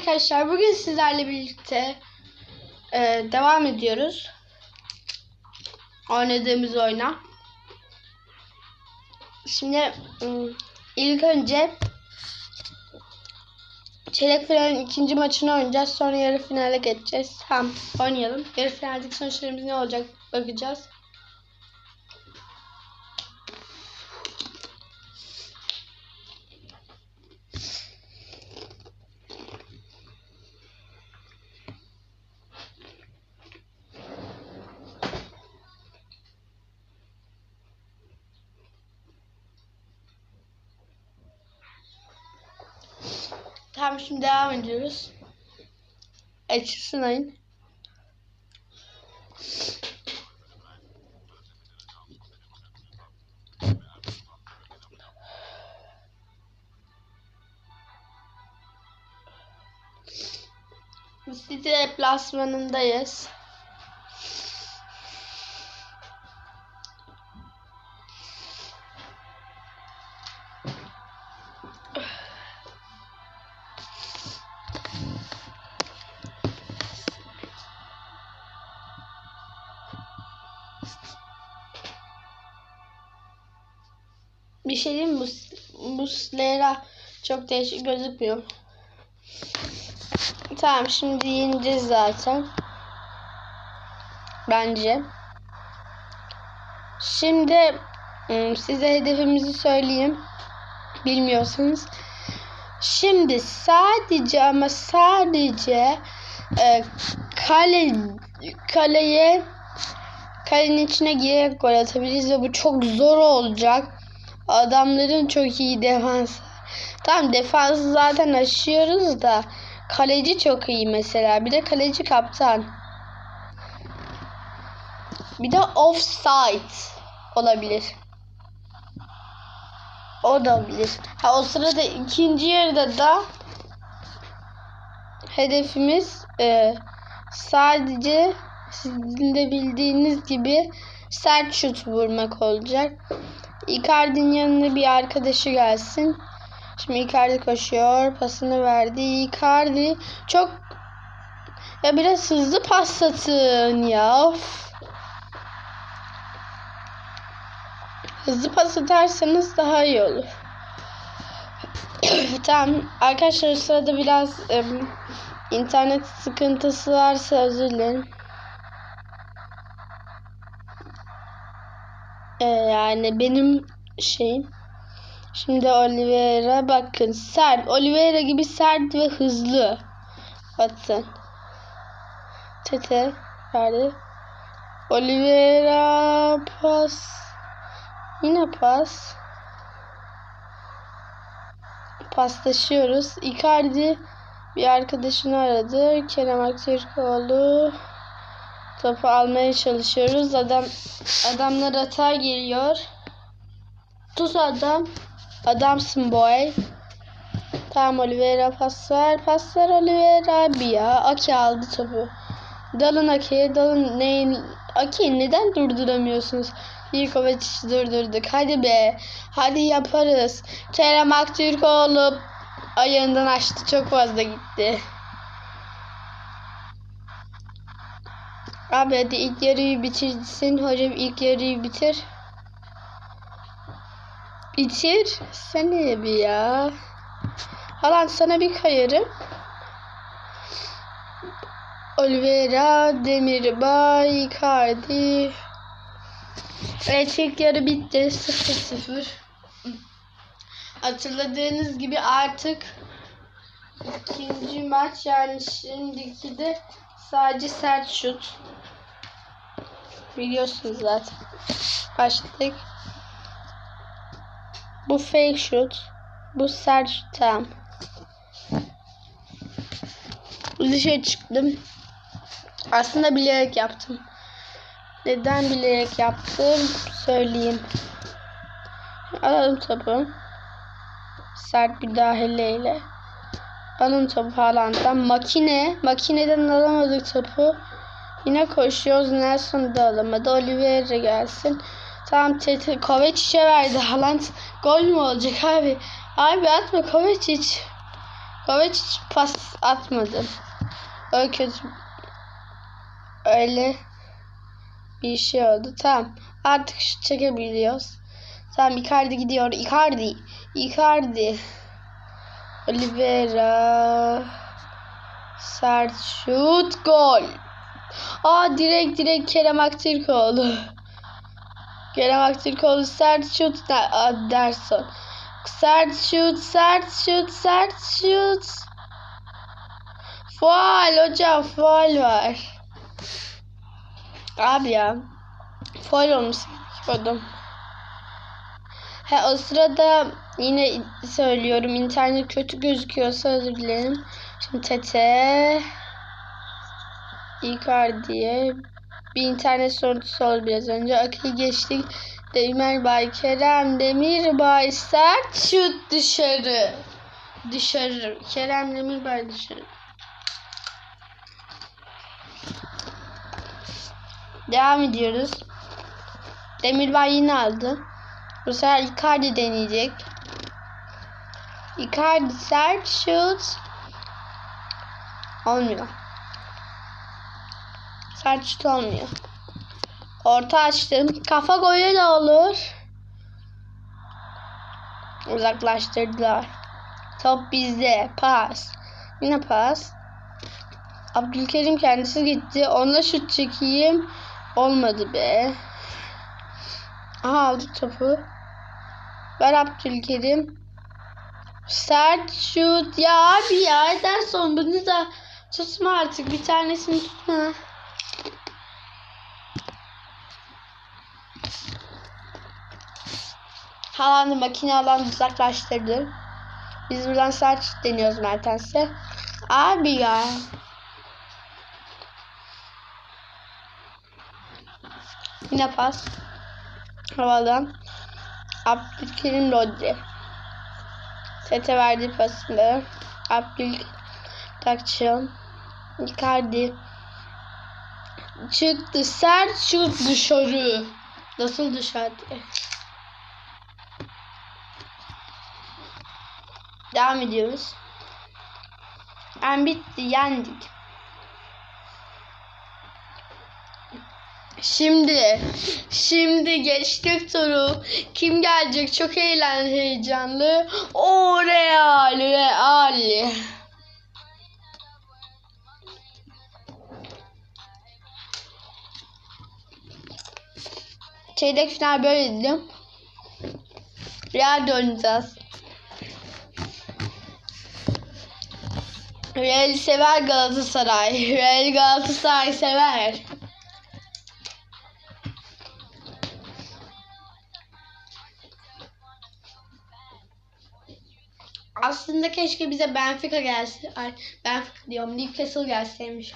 arkadaşlar bugün sizlerle birlikte e, devam ediyoruz. Oynadığımız oyuna. Şimdi ilk önce çeyrek finalin ikinci maçını oynayacağız. Sonra yarı finale geçeceğiz. Tamam oynayalım. Yarı finaldeki sonuçlarımız ne olacak bakacağız. Şimdi devam ediyoruz. Açılsın ayın. City deplasmanındayız. Bir şey diyeyim mi? Bu, bu Slera çok değişik gözükmüyor. Tamam şimdi yeneceğiz zaten. Bence. Şimdi ım, size hedefimizi söyleyeyim. Bilmiyorsanız. Şimdi sadece ama sadece e, kale kaleye kalenin içine girerek gol atabiliriz ve bu çok zor olacak. Adamların çok iyi defans. Tamam defansı zaten aşıyoruz da kaleci çok iyi mesela. Bir de kaleci kaptan. Bir de offside olabilir. O da olabilir. Ha, o sırada ikinci yarıda da hedefimiz e, sadece sizin de bildiğiniz gibi sert şut vurmak olacak. Icardi'nin yanına bir arkadaşı gelsin. Şimdi Icardi koşuyor. Pasını verdi. Icardi çok ya biraz hızlı pas atın ya. Of. Hızlı pas atarsanız daha iyi olur. tamam. Arkadaşlar sırada biraz em, internet sıkıntısı varsa özür dilerim. Ee, yani benim şeyim. Şimdi Oliveira bakın sert. Oliveira gibi sert ve hızlı. Atın. Tete verdi. Oliveira pas. Yine pas. Paslaşıyoruz. Icardi bir arkadaşını aradı. Kerem Aktürkoğlu. Topu almaya çalışıyoruz. Adam adamlar hata geliyor. Tuz adam. Adamsın boy. Tamam Oliveira pas ver. Pas ver Oliveira abi ya. Aki aldı topu. Dalın Aki'ye. Dalın neyin? Aki neden durduramıyorsunuz? Yikovic durdurduk. Hadi be. Hadi yaparız. Kerem Aktürkoğlu ayağından açtı. Çok fazla gitti. Abi hadi ilk yarıyı bitirsin. Hocam ilk yarıyı bitir. Bitir. Sen ne bir ya? Halan sana bir kayarım. Oliveira, Demirbay, Icardi. Evet ilk yarı bitti. 0-0. Hatırladığınız gibi artık ikinci maç yani şimdiki de sadece sert şut. Biliyorsunuz zaten. Başladık. Bu fake şut. Bu sert şut. Tamam. Dışarı çıktım. Aslında bilerek yaptım. Neden bilerek yaptım söyleyeyim. Alalım topu. Sert bir dahileyle. Alın topu Haaland'dan. Makine. Makineden alamadık topu. Yine koşuyoruz. Nelson da alamadı. Oliveira gelsin. Tamam Tete Kovacic'e verdi. Haaland gol mü olacak abi? Abi atma Kovacic. Kovacic pas atmadı. Öyle kötü öyle bir şey oldu. Tamam. Artık şut çekebiliyoruz. Tamam Icardi gidiyor. Icardi. Icardi. Oliveira. Sert şut. Gol. Aa direkt direkt Kerem Aktürkoğlu. Kerem Aktürkoğlu sert şut. Derson. Sert şut, sert şut, sert şut. Faal hocam, faal var. Abi ya. Faal olmuş adam. Ha o sırada yine söylüyorum internet kötü gözüküyorsa özür dilerim. Şimdi Tete Icardi'ye bir internet soruntusu oldu biraz önce. Akıyı geçtik. Demirbay Kerem Demirbay sert şut dışarı. Dışarı. Kerem Demirbay dışarı. Devam ediyoruz. Demirbay yine aldı. Bu sefer Icardi deneyecek. Icardi sert şut. Olmuyor. Sert şut olmuyor. Orta açtım. Kafa golü de olur. Uzaklaştırdılar. Top bizde. Pas. Yine pas. Abdülkerim kendisi gitti. Ona şut çekeyim. Olmadı be. Aha aldı topu. Ver Abdülkerim. Sert şut. Ya abi ya Ederson bunu da tutma artık. Bir tanesini tutma. Haaland'ı makine alan uzaklaştırdı. Biz buradan sert şut deniyoruz Mertens'e. Abi ya. Yine pas. Havadan. Abdülkerim Rodri. Tete verdi pasını. Abdül Takçıl. Icardi. Çıktı. Sert şut dışarı. Nasıl dışarı? Devam ediyoruz. En bitti. Yendik. Şimdi, şimdi geçtik turu. Kim gelecek? Çok eğlen heyecanlı. O Real, Real. Çeyrek final böyle dedim. Real'de oynayacağız. Real sever Galatasaray. Real Galatasaray sever. Aslında keşke bize Benfica gelse. Ay, Benfica diyorum. Newcastle gelseymiş.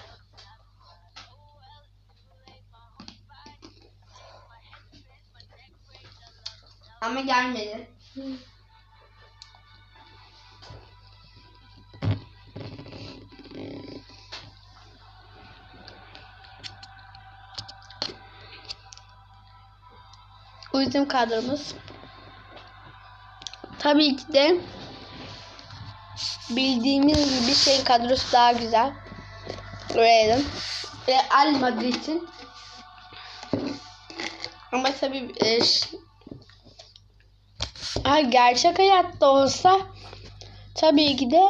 Ama gelmedi. Bu bizim kadromuz. Tabii ki de bildiğimiz gibi şey kadrosu daha güzel. Real ve Al Madrid'in ama tabii e, ha, gerçek hayatta olsa tabii ki de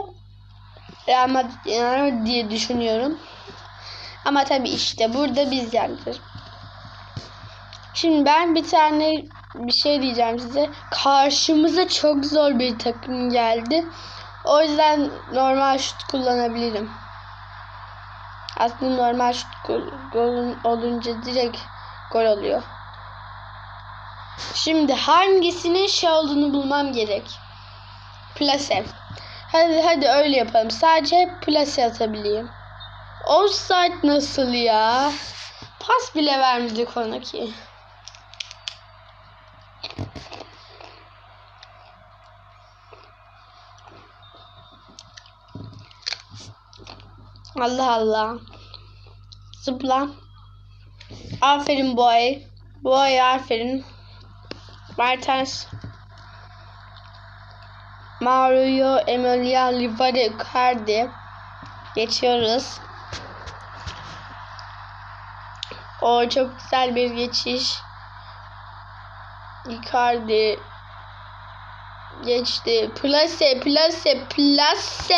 Real Madrid diye düşünüyorum. Ama tabii işte burada biz yendik. Şimdi ben bir tane bir şey diyeceğim size. Karşımıza çok zor bir takım geldi. O yüzden normal şut kullanabilirim. Aslında normal şut gol- olunca direkt gol oluyor. Şimdi hangisinin şey olduğunu bulmam gerek. Plase. Hadi hadi öyle yapalım. Sadece plase atabileyim. Offside nasıl ya? Pas bile vermedik ona ki. Allah Allah. Zıpla. Aferin boy. Boy aferin. Mertens. Mario Emiliano Rivera Icardi. Geçiyoruz. O çok güzel bir geçiş. Icardi geçti. Plase, plase, plase.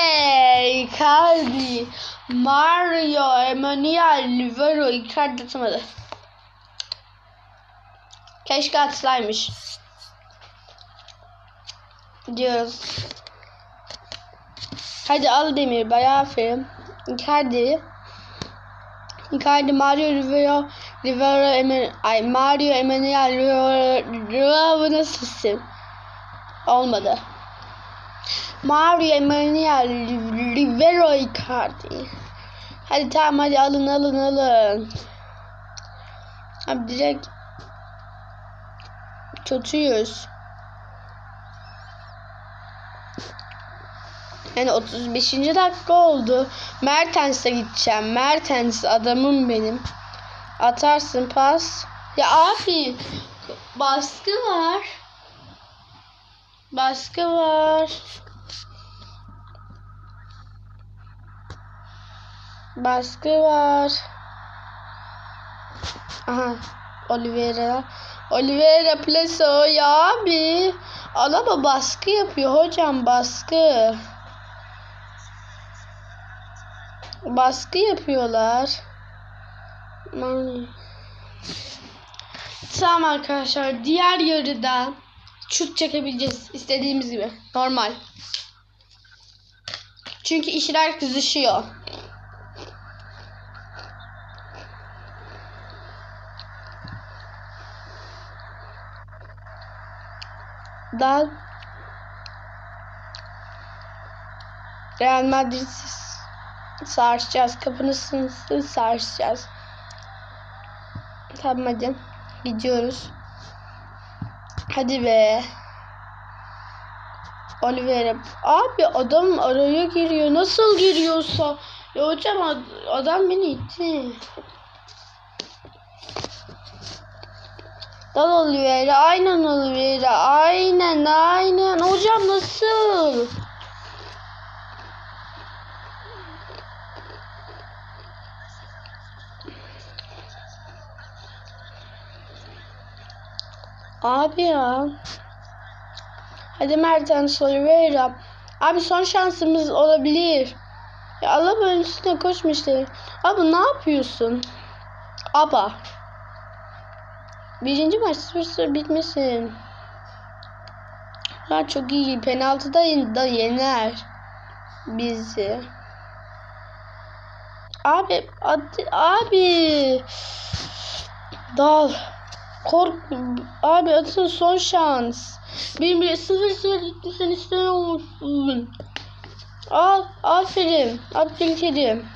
Icardi. Mario, Emanuel, Livero, Icardi atamadı. Keşke atsaymış. Diyoruz. Hadi al Demir, bayağı aferin. Icardi. Icardi, Mario, Rivero, Rivero, Emen, Mario, Emanuel, Rivero, Rivero, bu nasıl isim? Olmadı. Mario Emanuel Rivero Icardi. Hadi tamam hadi alın alın alın. Abi direkt kötüyüz. Yani 35. dakika oldu. Mertens'e gideceğim. Mertens adamım benim. Atarsın pas. Ya abi baskı var. Baskı var. Baskı var. Aha. Oliveira. Oliveira Plaso ya abi. Adama baskı yapıyor hocam baskı. Baskı yapıyorlar. Tamam arkadaşlar diğer yarıda şut çekebileceğiz istediğimiz gibi. Normal. Çünkü işler kızışıyor. Dal Real Madrid sarsacağız. Kapını sınırsız sarsacağız. Tamam hadi. Gidiyoruz. Hadi be. Oliveira. Abi adam araya giriyor. Nasıl giriyorsa. Ya hocam ad- adam beni itti. Dal Oliveira. Aynen Oliveira. Aynen aynen. Hocam nasıl? Abi ya. Hadi Mertens Oliveira. Abi son şansımız olabilir. Ya Allah böyle üstüne koşmuştu. Abi ne yapıyorsun? Aba. Birinci maç 0-0 bitmesin. Ha çok iyi. Penaltıda da yener bizi. Abi, hadi, abi. Dal. Kork abi atın son şans. Bir bir sıfır sıfır gitti sen istemiyorsun. Al aferin. Abdülkerim.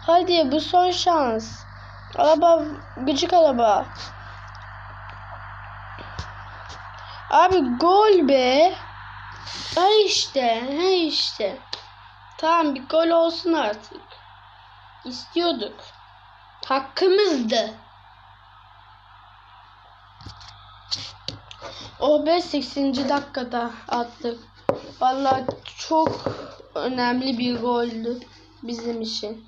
Hadi bu son şans. Araba gıcık araba. Abi gol be. Ha işte, ha işte. Tamam bir gol olsun artık. İstiyorduk. Hakkımızdı. O be 80. dakikada attık. Vallahi çok önemli bir goldü bizim için.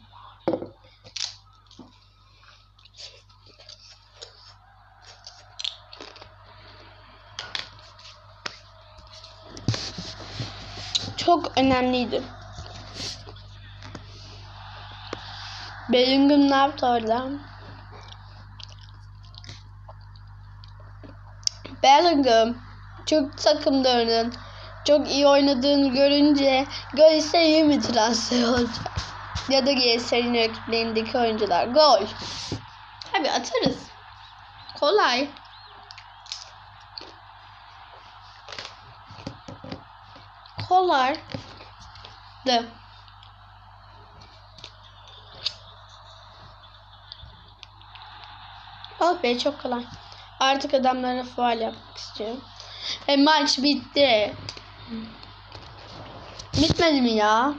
Çok önemliydi. Bellingham ne yaptı orada? Bellingham çok takımlarının çok iyi oynadığını görünce Galatasaray'a mi transfer olacak? Ya da Galatasaray'ın rakiplerindeki oyuncular. Gol. Tabi atarız. Kolay. Kolay. De. Oh be çok kolay. Artık adamlara faal yapmak istiyorum. Ve maç bitti. Bitmedi mi ya?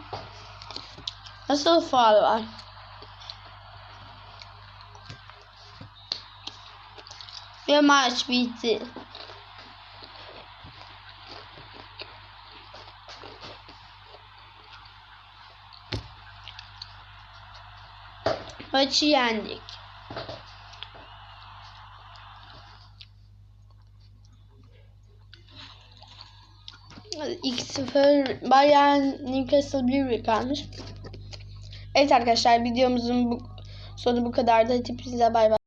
Nasıl faal var? Ve maç bitti. Maçı yendik. x 0 Bayern Newcastle 1 kalmış. Evet arkadaşlar videomuzun bu sonu bu kadardı. Hepinize bay bay.